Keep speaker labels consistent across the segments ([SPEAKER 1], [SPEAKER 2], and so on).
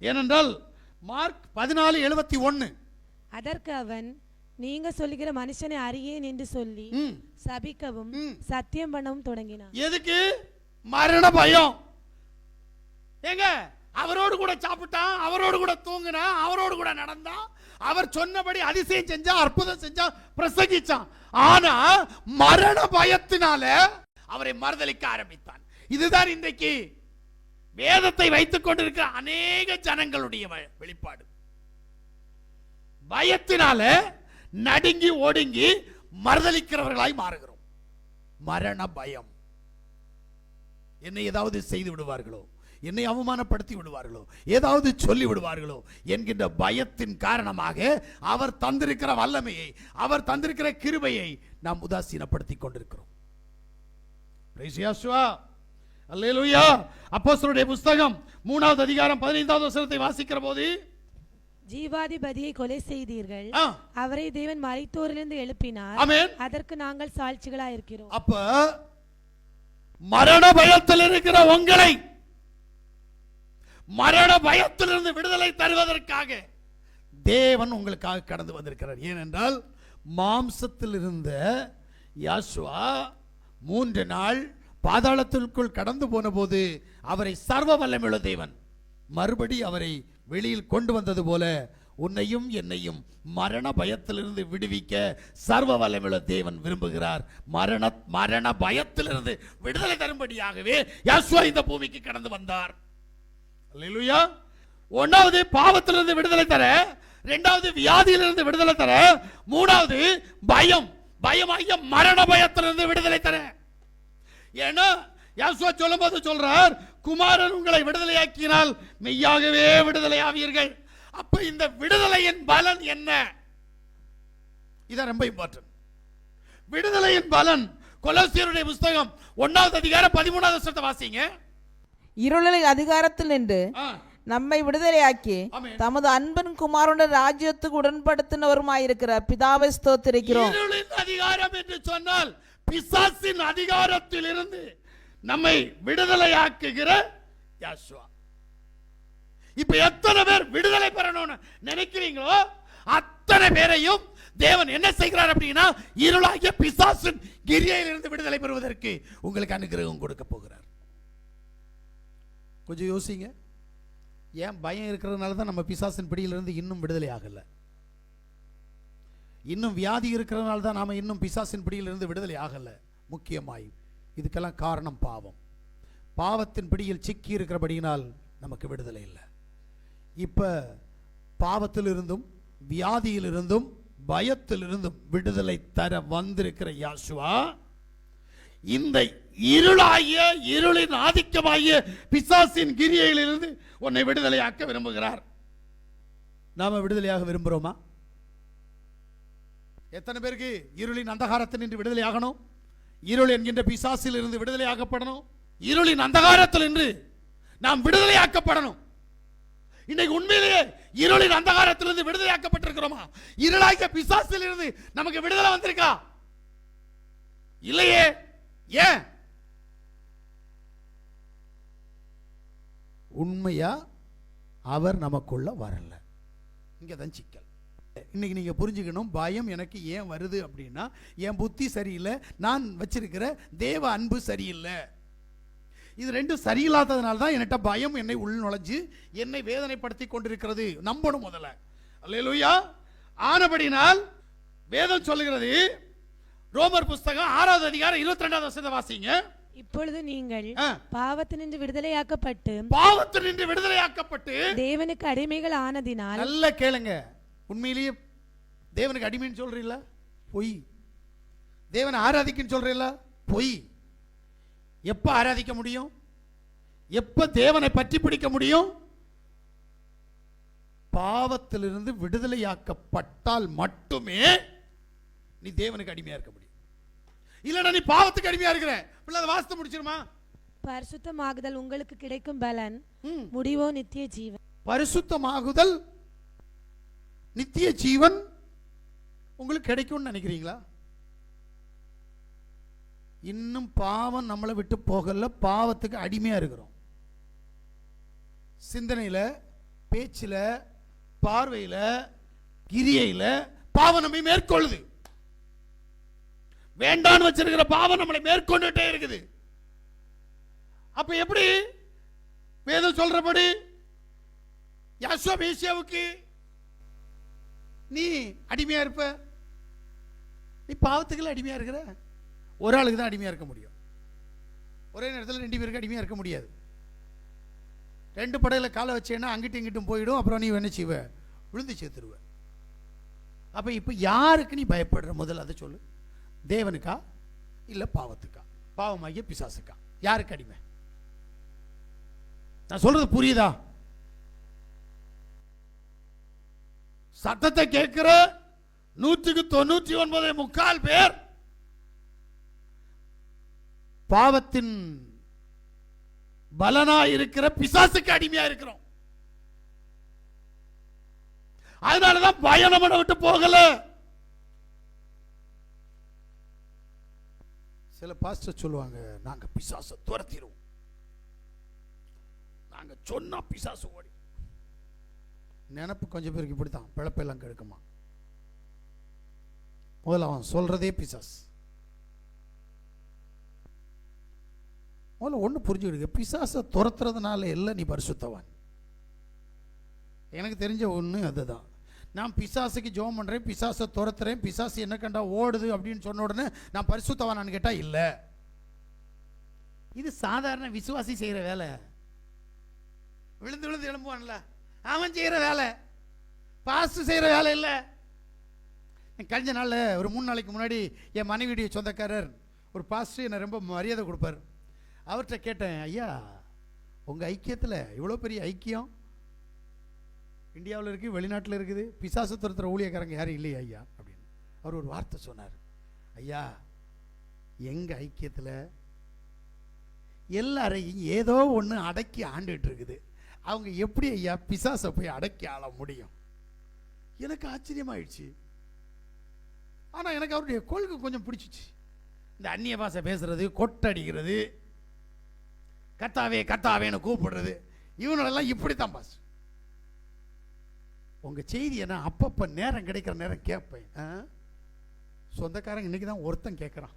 [SPEAKER 1] ஏனென்றால் மார்க் பதினாலு எழுபத்தி ஒன்னு.
[SPEAKER 2] அதற்கு அவன் நீங்க சொல்லுகிற மனுஷனை அறியேன் என்று சொல்லி. சபிக்கவும். சத்தியம் பண்ணவும் தொடங்கினான்.
[SPEAKER 1] எதுக்கு? மரண பயம். ஏங்க அவரோடு கூட சாப்பிட்டான் அவரோடு கூட தூங்கினான் அவரோடு கூட நடந்தான். அவர் சொன்னபடி அதிசயம் செஞ்சா அற்புதம் செஞ்சா பிரசங்கிச்சான். ஆனா மரண பயத்தினால அவரை மறுதலிக்க ஆரம்பித்தான். இதுதான் இன்றைக்கு வேதத்தை வைத்துக் கொண்டிருக்கிற அநேக ஜனங்களுடைய வ- வெளிப்பாடு. பயத்தினால நடுங்கி ஒடுங்கி மறுதளிக்கிறவர்களாய் மாறுகிறோம். மரண பயம். என்னை ஏதாவது செய்து விடுவார்களோ? என்னை அவமானப்படுத்தி விடுவார்களோ? ஏதாவது சொல்லி விடுவார்களோ? என்கின்ற பயத்தின் காரணமாக அவர் தந்திருக்கிற வல்லமையை அவர் தந்திருக்கிற கிருபையை நாம் உதாசீனப்படுத்தி கொண்டிருக்கிறோம். Praise அல்லேலூயா. அப்போஸ்தலருடைய புஸ்தகம் மூணாவது அதிகாரம் பதினைந்தாவது வசனத்தை வாசிக்கிற போது
[SPEAKER 2] ஜீவாதிபதியை கொலை செய்தீர்கள். அவரை தேவன் மரித்தோரிலிருந்து எழுப்பினார்.
[SPEAKER 1] ஆமென்.
[SPEAKER 2] அதற்கு நாங்கள் சாட்சிகளா இருக்கிறோம்.
[SPEAKER 1] அப்ப மரண பயத்தில் இருக்கிற உங்களை மரண பயத்திலிருந்து விடுதலை தருவதற்காக தேவன் உங்களுக்காக கடந்து வந்திருக்கிறார். ஏனென்றால் மாம்சத்தில் இருந்த யாசுவா மூன்று நாள் பாதாளத்திற்குள் கடந்து போன போது அவரை சர்வ வல்லமிழ தேவன். மறுபடி அவரை வெளியில் கொண்டு வந்தது போல உன்னையும் என்னையும் மரண பயத்திலிருந்து விடுவிக்க சர்வ வல்லமிழ தேவன் விரும்புகிறார். மரண மரண பயத்திலிருந்து விடுதலை தரும்படியாகவே யாசுவா இந்த பூமிக்கு கடந்து வந்தார். ஒன்னாவது பாவத்திலிருந்து விடுதலை தர இரண்டாவது வியாதியிலிருந்து விடுதலை தர மூணாவது பயம் பயமாகிய மரண பயத்திலிருந்து விடுதலை தர. ஏன்னா யாசுவா சொல்லும்போது சொல்றார் குமாரன் உங்களை விடுதலையாக்கினால் மெய்யாகவே விடுதலை ஆவீர்கள் அப்ப இந்த விடுதலையின் பலன் என்ன? இதான் ரொம்ப இம்பார்ட்டன்ட் விடுதலையின் பலன் கொலோசியருடைய புஸ்தகம் ஒன்னாவது அதிகாரம் பதிமூணாவது வருஷத்தை வாசிங்க.
[SPEAKER 3] இருளின் அதிகாரத்தில் நின்று நம்மை விடுதலையாக்கி. தமது அன்பன் குமாரனுடைய ராஜ்யத்துக்கு உடன்படுத்தினவருமாயிருக்கிறார் பிதாவை ஸ்தோத்திரிக்கிறோம்.
[SPEAKER 1] அதிகாரம் என்று சொன்னால் பிசாசின் அதிகாரத்தில் இருந்து நம்மை விடுதலையாக்குகிற யாசுவா. இப்ப எத்தனை பேர் விடுதலை பெறணும்னு நினைக்கிறீங்களோ அத்தனை பேரையும் தேவன் என்ன செய்கிறார் அப்படின்னா இருளாகிய பிசாசின் கிரியையிலிருந்து விடுதலை பெறுவதற்கு உங்களுக்கு அனுகிரகம் கொடுக்க போகிறார். கொஞ்சம் யோசிங்க. ஏன் பயம் இருக்கிறதுனால தான் நம்ம பிசாசின் பிடியிலிருந்து இன்னும் விடுதலை ஆகலை. இன்னும் வியாதி இருக்கிறதுனால தான் நாம் இன்னும் பிசாசின் பிடியிலிருந்து விடுதலை ஆகலை. முக்கியமாய் இதுக்கெல்லாம் காரணம் பாவம். பாவத்தின் பிடியில் சிக்கி இருக்கிறபடியினால் நமக்கு விடுதலை இல்லை. இப்போ பாவத்திலிருந்தும் வியாதியிலிருந்தும் பயத்திலிருந்தும் விடுதலை தர வந்திருக்கிற யாசுவா இந்த இருளாகிய இருளின் ஆதிக்கமாகிய பிசாசின் கிரியையிலிருந்து உன்னை விடுதலையாக்க விரும்புகிறார். நாம் விடுதலையாக விரும்புகிறோமா எத்தனை பேருக்கு இருளின் அந்தகாரத்தில் நின்று விடுதலை ஆகணும்? இருள் என்கின்ற பிசாசில் இருந்து விடுதலை ஆக்கப்படணும். இருளின் அந்தகாரத்தில் நின்று நாம் விடுதலை ஆக்கப்படணும். இன்னைக்கு உண்மையிலேயே இருளின் அந்தகாரத்திலிருந்து விடுதலை ஆக்கப்பட்டிருக்கிறோமா? இருளாகிய பிசாசில் இருந்து நமக்கு விடுதலை வந்திருக்கா? இல்லையே. ஏன்? உண்மையா? அவர் நமக்குள்ள வரல. இங்கதான் சிக்கல். இன்னைக்கு நீங்க புரிஞ்சுக்கணும் பயம் எனக்கு ஏன் வருது அப்படின்னா என் புத்தி சரியில்லை நான் வச்சிருக்கிற தேவ அன்பு சரியில்லை. இது ரெண்டும் சரியில்லாததுனால தான் என்கிட்ட பயம் என்னை உள் நுழைஞ்சு என்னை வேதனைப்படுத்தி கொண்டிருக்கிறது. நம்பணும் முதல்ல. அல்லேலூயா. ஆனபடினால் வேதம் சொல்லுகிறது ரோமர் புஸ்தகம் ஆறாவது அதிகாரம் இருபத்தி ரெண்டாவது வருஷத்தை வாசிங்க.
[SPEAKER 2] இப்பொழுது நீங்கள். பாவத்தினின்று விடுதலையாக்கப்பட்டு
[SPEAKER 1] பாவத்தில் நின்று விடுதலையாக்கப்பட்டு
[SPEAKER 2] தேவனுக்கு அடிமைகள் ஆனதினால்
[SPEAKER 1] நல்ல கேளுங்க. உண்மையிலேயே தேவனுக்கு அடிமைன்னு சொல்றீல்ல பொய். தேவனை ஆராதிக்குன்னு சொல்றீல்ல பொய். எப்ப ஆராதிக்க முடியும்? எப்ப தேவனை பற்றி பிடிக்க முடியும்? பாவத்திலிருந்து விடுதலையாக்கப்பட்டால் மட்டுமே நீ தேவனுக்கு அடிமையா இருக்க முடியும். இல்லடா நீ பாவத்துக்கு அடிமையா இருக்கிற. பிள்ளை வாசித்து முடிச்சிருமா?
[SPEAKER 2] பரிசுத்தமாகுதல் உங்களுக்கு கிடைக்கும் பலன். முடிவோ நித்திய ஜீவன்.
[SPEAKER 1] பரிசுத்தமாகுதல் நித்திய ஜீவன் உங்களுக்கு கிடைக்கும்னு நினைக்கிறீங்களா? இன்னும் பாவம் நம்மளை விட்டு போகல பாவத்துக்கு அடிமையாக இருக்கிறோம். சிந்தனையில் பேச்சில் பார்வையில் கிரியையில் பாவம் நம்மை மேற்கொள்ளுது. வேண்டான்னு வச்சிருக்கிற பாவம் நம்மளை மேற்கொண்டுட்டே இருக்குது. அப்ப எப்படி வேதம் சொல்றபடி? யாசோபேசியாவுக்கு நீ அடிமையாக இருப்ப. நீ பாவத்துக்கெல்லாம் அடிமையாக இருக்கிற. ஒரு ஆளுக்கு தான் அடிமையாக இருக்க முடியும். ஒரே நேரத்தில் ரெண்டு பேருக்கு அடிமையாக இருக்க முடியாது. ரெண்டு படகுல காலை வச்சேன்னா அங்கிட்டும் இங்கிட்டும் போயிடும். அப்புறம் நீ என்ன செய்வ? விழுந்து சேர்த்துருவ அப்போ இப்போ யாருக்கு நீ பயப்படுற? முதல்ல அதை சொல்லு. தேவனுக்கா? இல்லை பாவத்துக்கா? பாவமாகிய பிசாசுக்கா? யாருக்கு அடிமை? நான் சொல்கிறது புரியுதா? சத்தத்தை கேட்கிற நூற்றுக்கு தொண்ணூற்றி ஒன்பது முக்கால் பேர் பாவத்தின் பலனா இருக்கிற பிசாசுக்கு அடிமையா இருக்கிறோம். அதனாலதான் பயம் நம்மளை விட்டு போகல. சில பாஸ்டர் சொல்லுவாங்க நாங்க பிசாசை துரத்திடுவோம். நாங்க சொன்னா பிசாசு ஓடி நினப்பு கொஞ்சம் பேருக்கு இப்படி தான் பிழப்பெல்லாம் கெடுக்குமா? முதல்ல அவன் சொல்கிறதே பிசாஸ் முதல்ல ஒன்று புரிஞ்சுக்கிடுங்க. பிசாசை துரத்துறதுனால இல்லை நீ பரிசுத்தவான். எனக்கு தெரிஞ்ச ஒன்று அதுதான். நான் பிசாசுக்கு ஜோம் பண்ணுறேன் பிசாசை துரத்துறேன் பிசாசு என்ன கண்டா ஓடுது அப்படின்னு சொன்ன உடனே நான் பரிசுத்தவானான்னு கேட்டால் இல்லை. இது சாதாரண விசுவாசி செய்கிற வேலை. விழுந்து விழுந்து எழும்புவான்ல. அவன் செய்கிற வேலை. பாஸ்ட் செய்கிற வேலை இல்லை. கழிஞ்ச நாளில் ஒரு மூணு நாளைக்கு முன்னாடி என் மனைவியுடைய சொந்தக்காரர் ஒரு பாஸ்டர் என்னை ரொம்ப மரியாதை கொடுப்பார். அவர்கிட்ட கேட்டேன் ஐயா உங்கள் ஐக்கியத்தில் இவ்வளோ பெரிய ஐக்கியம்? இந்தியாவில் இருக்குது வெளிநாட்டில் இருக்குது பிசாசு துரத்துற ஊழியக்காரங்க யாரும் இல்லையா ஐயா? அப்படின்னு. அவர் ஒரு வார்த்தை சொன்னார். ஐயா எங்கள் ஐக்கியத்தில் எல்லாரையும் ஏதோ ஒன்று அடக்கி ஆண்டுகிட்டு இருக்குது. அவங்க எப்படி ஐயா பிசாசை போய் அடக்கி ஆள முடியும்? எனக்கு ஆச்சரியமாயிடுச்சு. ஆனால் எனக்கு அவருடைய கொள்கை கொஞ்சம் பிடிச்சிச்சு. இந்த அந்நிய பாஷை பேசுறது கொட்டடிக்கிறது கத்தாவே கத்தாவேன்னு கூப்பிடுறது இவனெல்லாம் இப்படித்தான் பாஸ். உங்கள் செய்தியை நான் அப்பப்போ நேரம் கிடைக்கிற நேரம் கேட்பேன் ஆ? சொந்தக்காரங்க இன்னைக்கு தான் ஒருத்தன் கேட்குறான்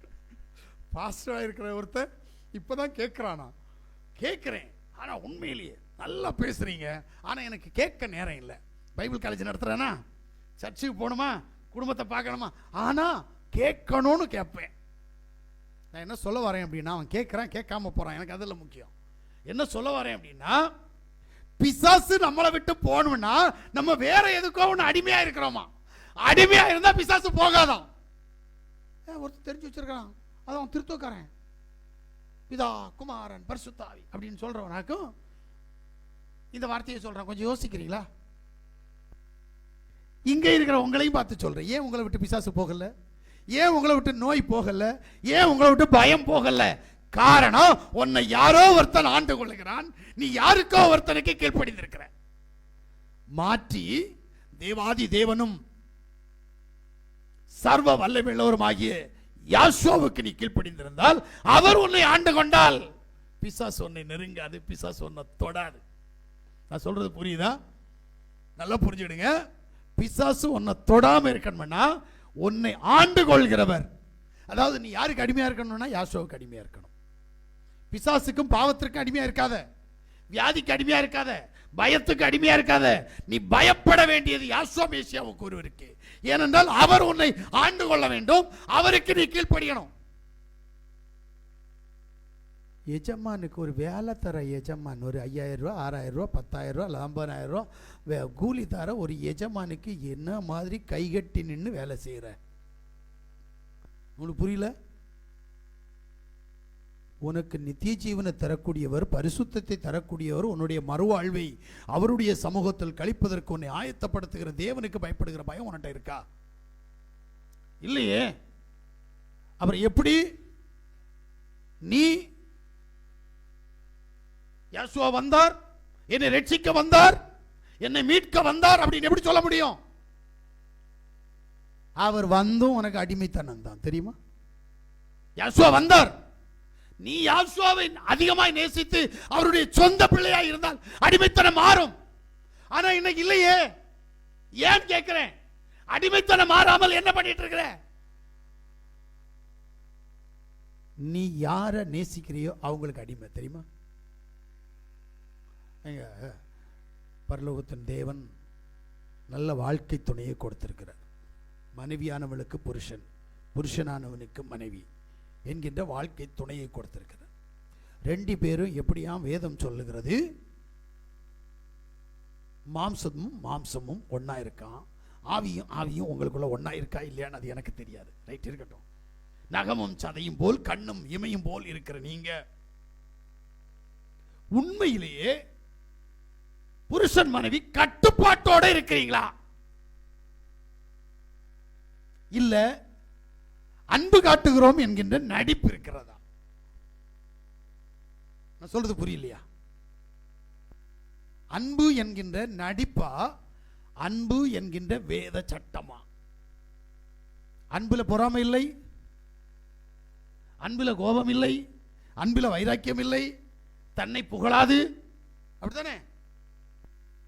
[SPEAKER 1] பாஸ்டராக இருக்கிற ஒருத்தன் இப்போ தான் கேட்குறானா கேட்குறேன் ஐயா உண்மையிலேயே நல்லா பேசுகிறீங்க ஆனால் எனக்கு கேட்க நேரம் இல்லை. பைபிள் காலேஜ் நடத்துகிறேன்னா சர்ச்சுக்கு போகணுமா? குடும்பத்தை பார்க்கணுமா? ஆனால் கேட்கணும்னு கேட்பேன். நான் என்ன சொல்ல வரேன் அப்படின்னா அவன் கேட்குறான் கேட்காம போகிறான் எனக்கு அதில் முக்கியம். என்ன சொல்ல வரேன் அப்படின்னா பிசாசு நம்மளை விட்டு போகணும்னா நம்ம வேற எதுக்கோ ஒன்று அடிமையா இருக்கிறோமா? அடிமையா இருந்தா பிசாசு போகாதான். ஒருத்தர் தெரிஞ்சு வச்சிருக்கான். அது அவன் திருத்தக்காரன். பிதா குமாரன் பர்சுத்தாவி அப்படின்னு சொல்றவனாக்கும் இந்த வார்த்தையை சொல்றான். கொஞ்சம் யோசிக்கிறீங்களா? இங்க இருக்கிற உங்களையும் பார்த்து சொல்றேன். ஏன் உங்களை விட்டு பிசாசு போகல? ஏன் உங்களை விட்டு நோய் போகல? ஏன் உங்களை விட்டு பயம் போகல? காரணம் உன்னை யாரோ ஒருத்தன் ஆண்டு கொள்ளுகிறான். நீ யாருக்கோ ஒருத்தனுக்கு கீழ்ப்படிந்திருக்கிற. மாற்றி தேவாதி தேவனும் சர்வ வல்லமையுள்ளவருமாகிய யாஷோவுக்கு நீ கீழ்ப்படிந்திருந்தால் அவர் உன்னை ஆண்டு கொண்டால். பிசாஸ் உன்னை நெருங்காது பிசாஸ் உன்னை தொடாது. நான் சொல்றது புரியுதா? நல்லா புரிஞ்சுடுங்க பிசாசு உன்னை தொடாம இருக்கணும்னா உன்னை ஆண்டு கொள்கிறவர். அதாவது நீ யாருக்கு அடிமையா இருக்கணும்னா யாசோவுக்கு அடிமையா இருக்கணும். பிசாசுக்கும் பாவத்திற்கும் அடிமையா இருக்காத. வியாதிக்கு அடிமையா இருக்காத. பயத்துக்கு அடிமையா இருக்காத. நீ பயப்பட வேண்டியது யாசோ மேசியாவுக்கு ஒருவருக்கு ஏனென்றால் அவர் உன்னை ஆண்டு கொள்ள வேண்டும். அவருக்கு நீ கீழ்ப்படியணும். எஜமானுக்கு ஒரு வேலை தர எஜமான் ஒரு ஐயாயிரம் ரூபா ஆறாயிரம் ரூபா பத்தாயிரம் ரூபா ஐம்பதாயிரம் ரூபா வே கூலி தர ஒரு எஜமானுக்கு என்ன மாதிரி கைகட்டி நின்று வேலை செய்கிற உங்களுக்கு புரியல? உனக்கு நித்திய ஜீவனை தரக்கூடியவர் பரிசுத்தத்தை தரக்கூடியவர் உன்னுடைய மறுவாழ்வை அவருடைய சமூகத்தில் கழிப்பதற்கு உன்னை ஆயத்தப்படுத்துகிற தேவனுக்கு பயப்படுகிற பயம் உன்கிட்ட இருக்கா? இல்லையே. அப்புறம் எப்படி? நீ யாசுவா வந்தார் என்னை ரட்சிக்க வந்தார் என்னை மீட்க வந்தார் அப்படின்னு எப்படி சொல்ல முடியும்? அவர் வந்தும் உனக்கு அடிமைத்தனம் தான் தெரியுமா? யாசுவா வந்தார். நீ யாசுவாவை அதிகமாய் நேசித்து அவருடைய சொந்த பிள்ளையாய் இருந்தால் அடிமைத்தனம் மாறும். ஆனா இன்னைக்கு இல்லையே. ஏன் கேட்கிறேன்? அடிமைத்தனம் மாறாமல் என்ன பண்ணிட்டு இருக்கிற நீ யார நேசிக்கிறியோ அவங்களுக்கு அடிமை தெரியுமா? எங்க பரலோகத்தின் தேவன் நல்ல வாழ்க்கை துணையை கொடுத்திருக்கிறார். மனைவியானவளுக்கு புருஷன் புருஷனானவனுக்கு மனைவி. என்கின்ற வாழ்க்கை துணையை கொடுத்திருக்கிறார் ரெண்டு பேரும் எப்படியாம் வேதம் சொல்லுகிறது? மாம்சமும் மாம்சமும் ஒன்றா இருக்கான் ஆவியும் ஆவியும் உங்களுக்குள்ள ஒன்றா இருக்கா இல்லையான்னு அது எனக்கு தெரியாது. ரைட் இருக்கட்டும். நகமும் சதையும் போல் கண்ணும் இமையும் போல் இருக்கிற நீங்க உண்மையிலேயே புருஷன் மனைவி கட்டுப்பாட்டோட இருக்கிறீங்களா? இல்ல அன்பு காட்டுகிறோம் என்கின்ற நடிப்பு இருக்கிறதா? நான் சொல்றது புரியலையா? அன்பு என்கின்ற நடிப்பா? அன்பு என்கின்ற வேத சட்டமா? அன்புல பொறாமை இல்லை. அன்புல கோபம் இல்லை. அன்புல வைராக்கியம் இல்லை. தன்னை புகழாது. அப்படித்தானே?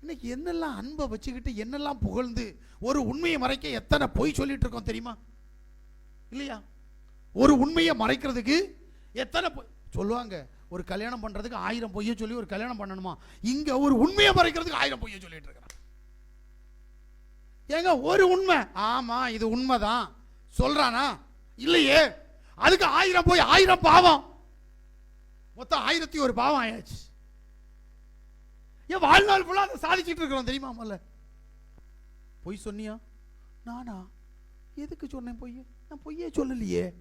[SPEAKER 1] இன்னைக்கு என்னெல்லாம் அன்பை வச்சுக்கிட்டு என்னெல்லாம் புகழ்ந்து ஒரு உண்மையை மறைக்க எத்தனை பொய் சொல்லிட்டு இருக்கோம் தெரியுமா? இல்லையா? ஒரு உண்மையை மறைக்கிறதுக்கு எத்தனை பொய் சொல்லுவாங்க ஒரு கல்யாணம் பண்ணுறதுக்கு ஆயிரம் பொய்ய சொல்லி ஒரு கல்யாணம் பண்ணணுமா? இங்கே ஒரு உண்மையை மறைக்கிறதுக்கு ஆயிரம் பொய்ய சொல்லிட்டு இருக்கிறான். ஏங்க ஒரு உண்மை. ஆமா இது உண்மைதான். சொல்றானா? இல்லையே. அதுக்கு ஆயிரம் போய் ஆயிரம் பாவம். மொத்தம் ஆயிரத்தி ஒரு பாவம் ஆயாச்சு. ஏன் வாழ்நாள் ஃபுல்லாக அதை சாதிச்சுட்டு இருக்கிறோம் தெரியுமா முதல்ல? பொய் சொன்னியா? நானா? எதுக்கு சொன்னேன் பொய்யா? நான் பொய்யே சொல்லலையே.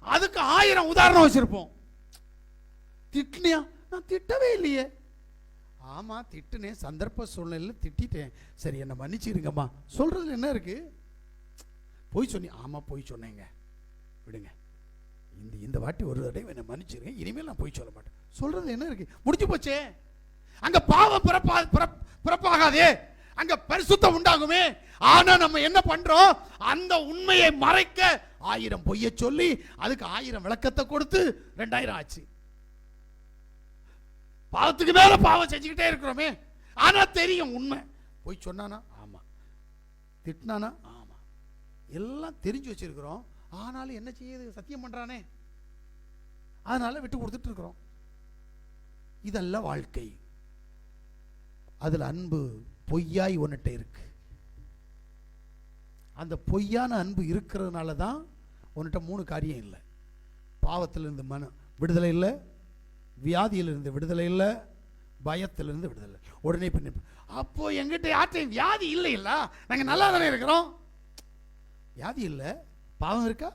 [SPEAKER 1] அதுக்கு ஆயிரம் உதாரணம் வச்சிருப்போம். திட்டினியா? நான் திட்டவே இல்லையே. ஆமாம் திட்டுனேன். சந்தர்ப்ப சூழ்நிலையில் திட்டிட்டேன். சரி என்னை மன்னிச்சிருங்கம்மா. சொல்கிறது என்ன இருக்கு? பொய் சொன்னி ஆமாம் பொய் சொன்னேங்க. விடுங்க. இந்த இந்த வாட்டி ஒரு தடவை என்னை மன்னிச்சிருங்க. இனிமேல் நான் பொய் சொல்ல மாட்டேன். சொல்கிறது என்ன இருக்கு? முடிஞ்சு போச்சே. அங்கே பாவம் பிறப்பா பிறப்பாகாதே. அங்கே பரிசுத்தம் உண்டாகுமே. ஆனா நம்ம என்ன பண்றோம்? அந்த உண்மையை மறைக்க ஆயிரம் பொய்ய சொல்லி அதுக்கு ஆயிரம் விளக்கத்தை கொடுத்து ரெண்டாயிரம் ஆச்சு. பாவத்துக்கு மேல பாவம் செஞ்சுக்கிட்டே இருக்கிறோமே. ஆனா தெரியும் உண்மை. போய் சொன்னானா? ஆமா. திட்டினானா? ஆமா. எல்லாம் தெரிஞ்சு வச்சிருக்கிறோம். ஆனாலும் என்ன செய்யுது? சத்தியம் பண்றானே. அதனால விட்டு கொடுத்துட்டு இருக்கிறோம். இதல்ல வாழ்க்கை. அதுல அன்பு பொய்யாய் ஒன்னிட்ட இருக்கு. அந்த பொய்யான அன்பு இருக்கிறதுனால தான் உன்கிட்ட மூணு காரியம் இல்லை. பாவத்திலிருந்து மன விடுதலை இல்லை வியாதியிலிருந்து விடுதலை இல்லை பயத்திலிருந்து விடுதலை உடனே பின்ன அப்போ எங்கிட்ட யார்ட்டையும் வியாதி இல்லை இல்லை நாங்கள் நல்லா தானே இருக்கிறோம்? வியாதி இல்லை. பாவம் இருக்கா?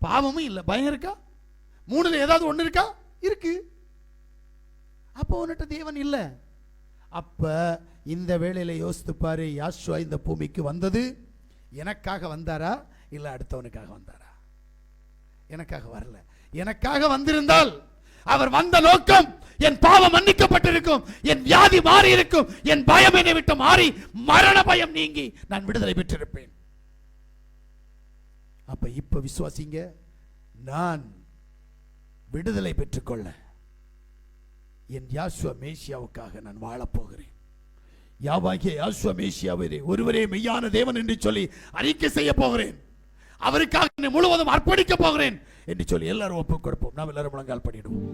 [SPEAKER 1] பாவமும் இல்லை. பயம் இருக்கா? மூணுல ஏதாவது ஒன்று இருக்கா? இருக்கு. அப்போ உன்னிட்ட தேவன் இல்லை. அப்போ இந்த வேலையில் யோசித்து பாரு யாஷுவா இந்த பூமிக்கு வந்தது. எனக்காக வந்தாரா? இல்லை அடுத்தவனுக்காக வந்தாரா? எனக்காக வரல. எனக்காக வந்திருந்தால் அவர் வந்த நோக்கம் என் பாவம் மன்னிக்கப்பட்டிருக்கும் என் வியாதி மாறி இருக்கும் என் பயம் என்னை விட்டு மாறி மரண பயம் நீங்கி நான் விடுதலை பெற்றிருப்பேன். அப்ப இப்ப விசுவாசிங்க நான் விடுதலை பெற்றுக்கொள்ள என் யாசுவ மேசியாவுக்காக நான் வாழப்போகிறேன். யாவாகிய யாஸ்வமேஷி அவரே ஒருவரே மெய்யான தேவன் என்று சொல்லி அறிக்கை செய்ய போகிறேன். அவருக்காக என்னை முழுவதும் அர்ப்பணிக்க போகிறேன் என்று சொல்லி எல்லாரும் ஒப்புக் கொடுப்போம் நாம் எல்லாரும் முழங்கால் பண்ணிடுவோம்